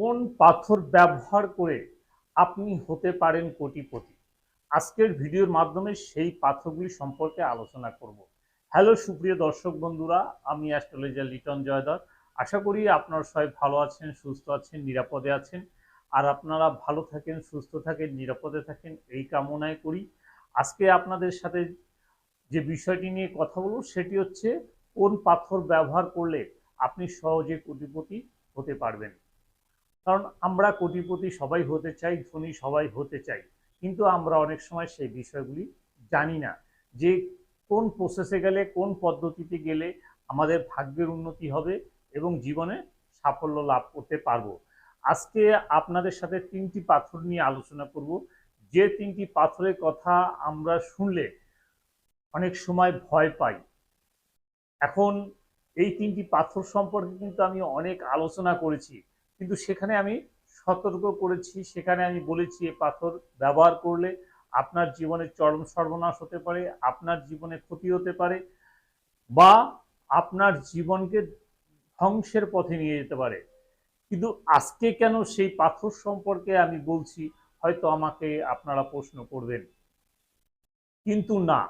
কোন পাথর ব্যবহার করে আপনি হতে পারেন কোটিপতি? আজকের ভিডিওর মাধ্যমে সেই পাথরগুলি সম্পর্কে আলোচনা করব। হ্যালো, সুপ্রিয় দর্শক বন্ধুরা, আমি অ্যাস্ট্রোলজার লিটন জয়দর আশা করি আপনারা সবাই ভালো আছেন, সুস্থ আছেন, নিরাপদে আছেন। আর আপনারা ভালো থাকেন, সুস্থ থাকেন, নিরাপদে থাকেন, এই কামনায় করি। আজকে আপনাদের সাথে যে বিষয়টি নিয়ে কথা বলব, সেটি হচ্ছে কোন পাথর ব্যবহার করলে আপনি সহজে কোটিপতি হতে পারবেন। কারণ আমরা কোটিপতি সবাই হতে চাই, ধনী সবাই হতে চাই। কিন্তু আমরা অনেক সময় সেই বিষয়গুলি জানি না যে কোন প্রসেসে গেলে, কোন পদ্ধতিতে গেলে আমাদের ভাগ্যের উন্নতি হবে এবং জীবনে সাফল্য লাভ করতে পারব। আজকে আপনাদের সাথে তিনটি পাথর নিয়ে আলোচনা করব। যে তিনটি পাথরের কথা আমরা শুনলে অনেক সময় ভয় পাই। এখন এই তিনটি পাথর সম্পর্কে কিন্তু আমি অনেক আলোচনা করেছি। কিন্তু সেখানে আমি সতর্ক করেছি, সেখানে আমি বলেছি এ পাথর ব্যবহার করলে আপনার জীবনে চরম সর্বনাশ হতে পারে, আপনার জীবনে ক্ষতি হতে পারে বা আপনার জীবনকে ধ্বংসের পথে নিয়ে যেতে পারে। কিন্তু আজকে কেন সেই পাথর সম্পর্কে আমি বলছি, হয়তো আমাকে আপনারা প্রশ্ন করবেন। কিন্তু না,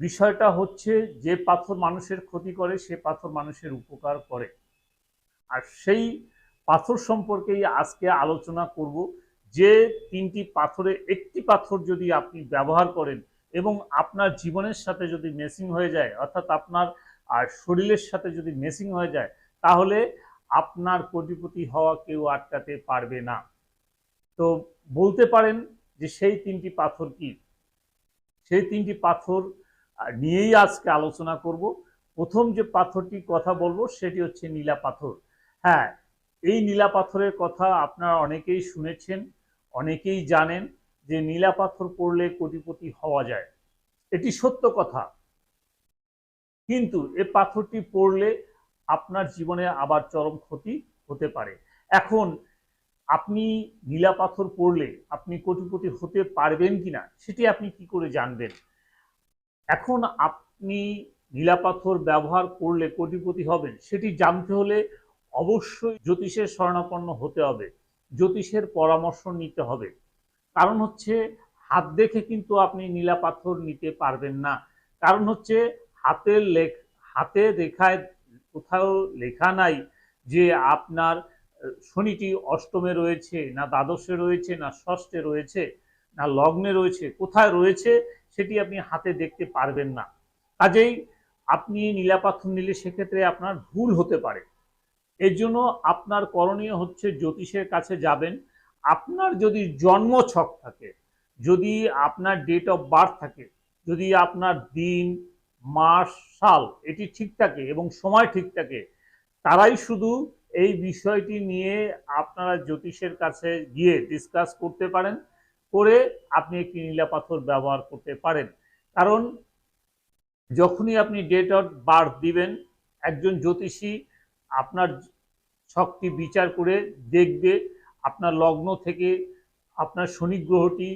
বিষয়টা হচ্ছে যে পাথর মানুষের ক্ষতি করে, সে পাথর মানুষের উপকার করে। আর সেই পাথর সম্পর্কেই আজকে আলোচনা করব। যে তিনটি পাথরে একটি পাথর যদি আপনি ব্যবহার করেন এবং আপনার জীবনের সাথে যদি মেসিং হয়ে যায়, অর্থাৎ আপনার, আর শরীরের সাথে যদি মেসিং হয়ে যায়, তাহলে আপনার কোটিপতি হওয়া কেউ আটকাতে পারবে না। তো বলতে পারেন যে সেই তিনটি পাথর কি? সেই তিনটি পাথর নিয়েই আজকে আলোচনা করব। প্রথম যে পাথরটি কথা বলব, সেটি হচ্ছে নীলা পাথর। হ্যাঁ এই নীলা পাথরের কথা আপনারা অনেকেই শুনেছেন, অনেকেই জানেন যে নীলা পাথর পড়লে কোটিপতি হওয়া যায়। এটি সত্য কথা। কিন্তু এ পাথরটি পড়লে আপনার জীবনে আবার চরম ক্ষতি হতে পারে। এখন আপনি নীলা পাথর পড়লে আপনি কোটিপতি হতে পারবেন কিনা, সেটি আপনি কি করে জানবেন? এখন আপনি নীলা পাথর ব্যবহার করলে কোটিপতি হবেন, সেটি জানতে হলে অবশ্যই জ্যোতিষের শরণাপন্ন হতে হবে, জ্যোতিষের পরামর্শ নিতে হবে। কারণ হচ্ছে, হাত দেখে কিন্তু আপনি নীলা পাথর নিতে পারবেন না। কারণ হচ্ছে, হাতের লেখ, হাতে রেখায় কোথাও লেখা নাই যে আপনার শনিটি অষ্টমে রয়েছে, না দ্বাদশে রয়েছে, না ষষ্ঠে রয়েছে, না লগ্নে রয়েছে, কোথায় রয়েছে, সেটি আপনি হাতে দেখতে পারবেন না। কাজেই আপনি নীলাপাথর নিলে সেক্ষেত্রে আপনার ভুল হতে পারে। এর জন্য আপনার করণীয় হচ্ছে জ্যোতিষের কাছে যাবেন। আপনার যদি জন্ম ছক থাকে, যদি আপনার ডেট অফ বার্থ থাকে, যদি আপনার দিন, মাস, সাল এটি ঠিক থাকে এবং সময় ঠিক থাকে, তারাই শুধু এই বিষয়টি নিয়ে আপনারা জ্যোতিষের কাছে গিয়ে ডিসকাস করতে পারেন, করে আপনি একটি নীলা পাথর ব্যবহার করতে পারেন। কারণ যখনই আপনি ডেট অফ বার্থ দিবেন, একজন জ্যোতিষী আপনার শক্তি বিচার করে দেখবে আপনার লগ্ন থেকে আপনার শনি গ্রহটি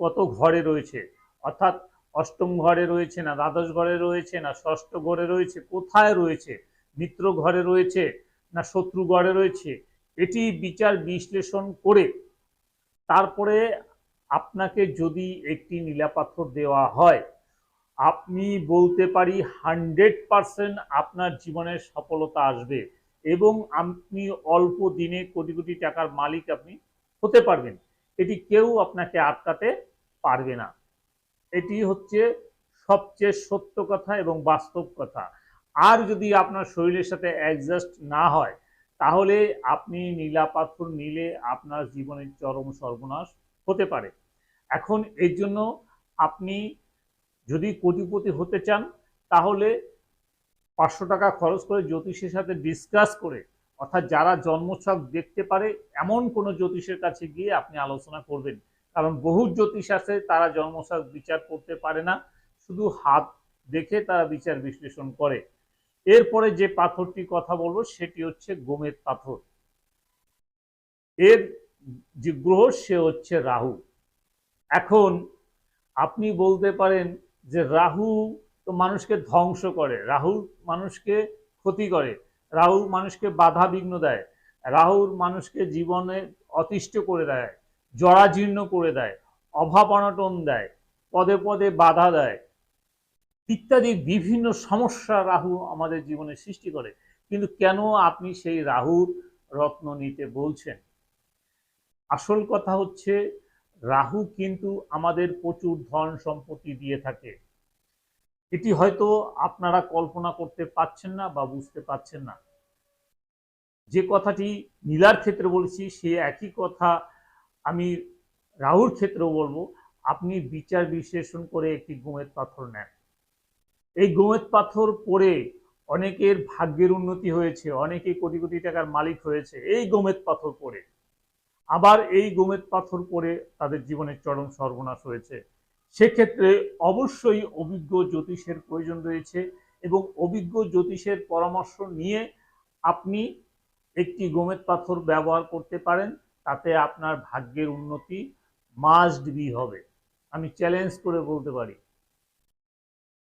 কত ঘরে রয়েছে। অর্থাৎ অষ্টম ঘরে রয়েছে না দ্বাদশ ঘরে রয়েছে না ষষ্ঠ ঘরে রয়েছে, কোথায় রয়েছে? মিত্র ঘরে রয়েছে না শত্রু ঘরে রয়েছে? এটি বিচার বিশ্লেষণ করে তারপরে আপনাকে যদি একটি নীলাপাথর দেওয়া হয়, আপনি বলতে পারি হান্ড্রেড পারসেন্ট আপনার জীবনের সফলতা আসবে। এবং আপনি অল্প দিনে কোটি কোটি টাকার মালিক আপনি হতে পারবেন। এটি কেউ আপনাকে আটকাতে পারবে না। এটি হচ্ছে সবচেয়ে সত্য কথা এবং বাস্তব কথা। আর যদি আপনার শরীরের সাথে অ্যাডজাস্ট না হয়, তাহলে আপনি নীলা পাথর নিলে আপনার জীবনের চরম সর্বনাশ হতে পারে। এখন এর জন্য আপনি যদি কোটিপতি হতে চান, তাহলে পাঁচশো টাকা খরচ করে জ্যোতিষের সাথে ডিসকাস করে, অর্থাৎ যারা জন্মছক দেখতে পারে, এমন কোনো জ্যোতিষের কাছে গিয়ে আপনি আলোচনা করবেন। কারণ বহু জ্যোতিষ আছে, তারা জন্মছক বিচার করতে পারে না, শুধু হাত দেখে তারা বিচার বিশ্লেষণ করে। এরপরে যে পাথরটি কথা বলব, সেটি হচ্ছে গোমের পাথর। এর যে গ্রহ, সে হচ্ছে রাহু। এখন আপনি বলতে পারেন যে রাহু তো মানুষকে ধ্বংস করে রাহু মানুষকে ক্ষতি করে রাহু মানুষকে বাধা বিঘ্ন দেয় রাহুর মানুষকে জীবনে অতিষ্ঠ করে দেয়, জরাজীর্ণ করে দেয়, অভাব অনটন দেয়, পদে পদে বাধা দেয় ইত্যাদি বিভিন্ন সমস্যা রাহু আমাদের জীবনে সৃষ্টি করে। কিন্তু কেন আপনি সেই রাহুর রত্ন নিতে বলছেন? আসল কথা হচ্ছে, রাহু কিন্তু আমাদের প্রচুর ধন সম্পত্তি দিয়ে থাকে। এটি হয়তো আপনারা কল্পনা করতে পারছেন না বা বুঝতে পারছেন না। যে কথাটি নীলার ক্ষেত্রে বলছি, সে একই কথা আমি রাহুর ক্ষেত্রেও বলব। আপনি বিচার বিশ্লেষণ করে একটি গোমেদ পাথর নেন। এই গোমেদ পাথর পরে অনেকের ভাগ্যের উন্নতি হয়েছে, অনেকে কোটি কোটি টাকার মালিক হয়েছে, এই গোমেদ পাথর পরে আবার এই গোমেদ পাথর পরে তাদের জীবনের চরম সর্বনাশ হয়েছে। সেক্ষেত্রে অবশ্যই অভিজ্ঞ জ্যোতিষের প্রয়োজন রয়েছে এবং অভিজ্ঞ জ্যোতিষের পরামর্শ নিয়ে আপনি একটি গোমেদ পাথর ব্যবহার করতে পারেন, তাতে আপনার ভাগ্যের উন্নতি মাস্ট বি হবে। আমি চ্যালেঞ্জ করে বলতে পারি।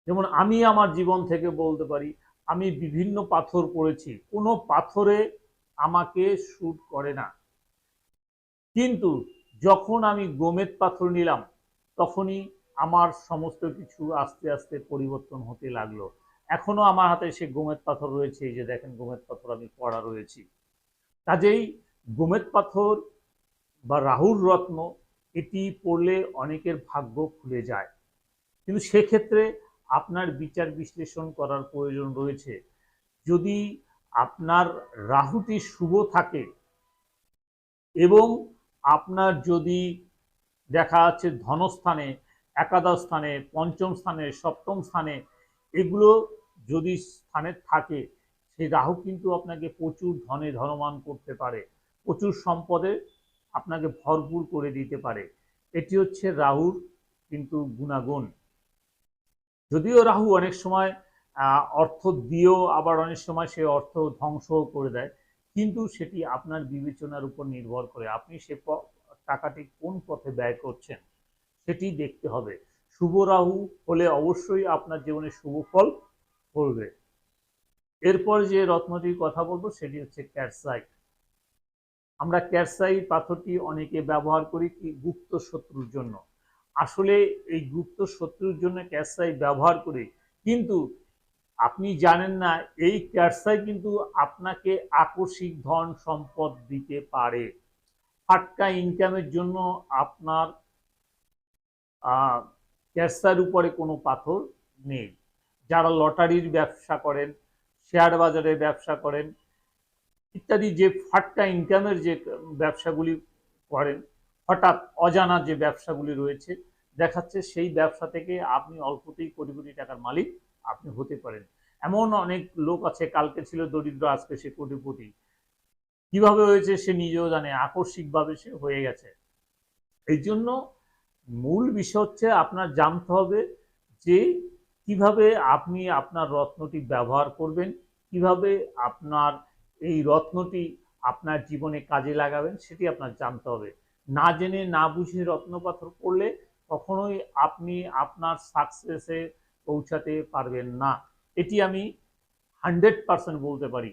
যেমন আমি আমার জীবন থেকে বলতে পারি, আমি বিভিন্ন পাথর পড়েছি, কোনো পাথরে আমাকে শ্যুট করে না। কিন্তু যখন আমি গোমেদ পাথর নিলাম তখনই আমার সমস্ত কিছু আস্তে আস্তে পরিবর্তন হতে লাগল। এখনও আমার হাতে সে গোমেদ পাথর রয়েছে যে দেখেন গোমেদ পাথর আমি পড়া রয়েছি। কাজেই গোমেদ পাথর বা রাহুর রত্ন, এটি পড়লে অনেকের ভাগ্য খুলে যায়। কিন্তু সেক্ষেত্রে আপনার বিচার বিশ্লেষণ করার প্রয়োজন রয়েছে। যদি আপনার রাহুটি শুভ থাকে এবং আপনার যদি দেখা যাচ্ছে ধনস্থানে, একাদশ স্থানে, পঞ্চম স্থানে, সপ্তম স্থানে। এগুলো যদি স্থানে থাকে সেই রাহু কিন্তু আপনাকে প্রচুর ধনে ধনমান করতে পারে। প্রচুর সম্পদে আপনাকে ভরপুর করে দিতে পারে। এটি হচ্ছে রাহুর কিন্তু গুণাগুণ। যদিও রাহু অনেক সময় অর্থ দিয়েও আবার অনেক সময় সে অর্থ ধ্বংস করে দেয়, কিন্তু সেটি আপনার বিবেচনার উপর নির্ভর করে। আপনি সে টাকাটি কোন পথে ব্যয় করছেন সেটি দেখতে হবে। শুভ রাহু হলে অবশ্যই আপনার জীবনে শুভ ফল করবে এরপর যে রত্নটির কথা বলব সেটি হচ্ছে ক্যাটসাইট আমরা ক্যাটসাইট পাথরটি অনেকে ব্যবহার করি কি গুপ্ত শত্রুর জন্য। আসলে এই গুপ্ত শত্রুর জন্য ক্যাটসাইট ব্যবহার করি, কিন্তু আপনি জানেন না, এই ক্যাটসাই কিন্তু আপনাকে আকস্মিক ধন সম্পদ দিতে পারে। ফাটকা ইনকামের জন্য আপনার ক্যাটসার উপরে কোনো পাথর নেই। যারা লটারির ব্যবসা করেন, শেয়ার বাজারে ব্যবসা করেন, ইত্যাদি যে ফাটকা ইনকামের যে ব্যবসাগুলি করেন, হঠাৎ অজানা যে ব্যবসাগুলি রয়েছে, দেখাচ্ছে সেই ব্যবসা থেকে আপনি অল্পতেই কোটি কোটি টাকার মালিক আপনি হতে পারেন। এমন অনেক লোক আছে, কালকে ছিল দরিদ্র, আজকে সে কোটিপতি। কীভাবে হয়েছে সে নিজেও জানে, আকস্মিকভাবে সে হয়ে গেছে। এই জন্য মূল বিষয় হচ্ছে আপনার জানতে হবে যে কীভাবে আপনি আপনার রত্নটি ব্যবহার করবেন, কীভাবে আপনার এই রত্নটি আপনার জীবনে কাজে লাগাবেন, সেটি আপনার জানতে হবে। না জেনে না বুঝে রত্নপাথর করলে কখনোই আপনি আপনার সাকসেসে পৌঁছাতে পারবেন না। এটি আমি হান্ড্রেড পারসেন্ট বলতে পারি।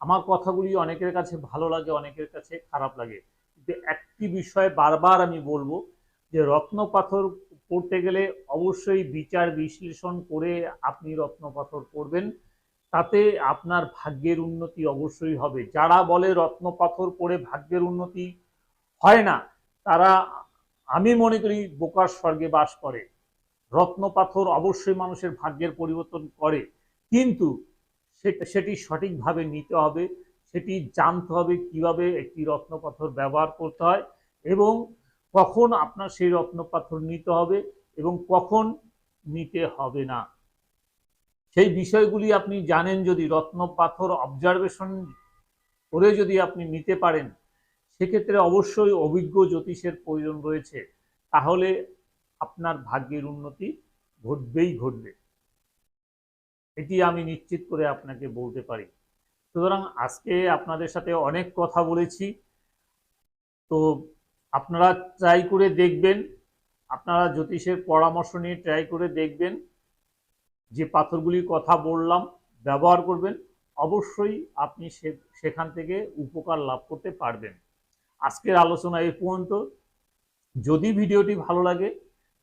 আমার কথাগুলি অনেকের কাছে ভালো লাগে, অনেকের কাছে খারাপ লাগে। কিন্তু একটি বিষয় বারবার আমি বলব যে রত্ন পাথর পড়তে গেলে অবশ্যই বিচার বিশ্লেষণ করে আপনি রত্ন পাথর পড়বেন। তাতে আপনার ভাগ্যের উন্নতি অবশ্যই হবে। যারা বলে রত্ন পাথর পড়ে ভাগ্যের উন্নতি হয় না, তারা আমি মনে করি বোকার স্বর্গে বাস করে। রত্ন পাথর অবশ্যই মানুষের ভাগ্যের পরিবর্তন করে। কিন্তু সেটি সঠিকভাবে নিতে হবে, সেটি জানতে হবে কীভাবে একটি রত্ন পাথর ব্যবহার করতে হয় এবং কখন আপনার সেই রত্ন পাথর নিতে হবে এবং কখন নিতে হবে না। সেই বিষয়গুলি আপনি জানেন যদি রত্ন পাথর অবজারভেশন করে যদি আপনি নিতে পারেন, সেক্ষেত্রে অবশ্যই অভিজ্ঞ জ্যোতিষের প্রয়োজন রয়েছে। তাহলে আপনার ভাগ্যের উন্নতি ঘটবেই ঘটবে। এটি আমি নিশ্চিত করে আপনাকে বলতে পারি। সুতরাং আজকে আপনাদের সাথে অনেক কথা বলেছি। তো আপনারা ট্রাই করে দেখবেন, আপনারা জ্যোতিষের পরামর্শ নিয়ে ট্রাই করে দেখবেন, যে পাথরগুলির কথা বললাম, ব্যবহার করবেন, অবশ্যই আপনি সেখান থেকে উপকার লাভ করতে পারবেন। আজকের আলোচনা এই পর্যন্ত। যদি ভিডিওটি ভালো লাগে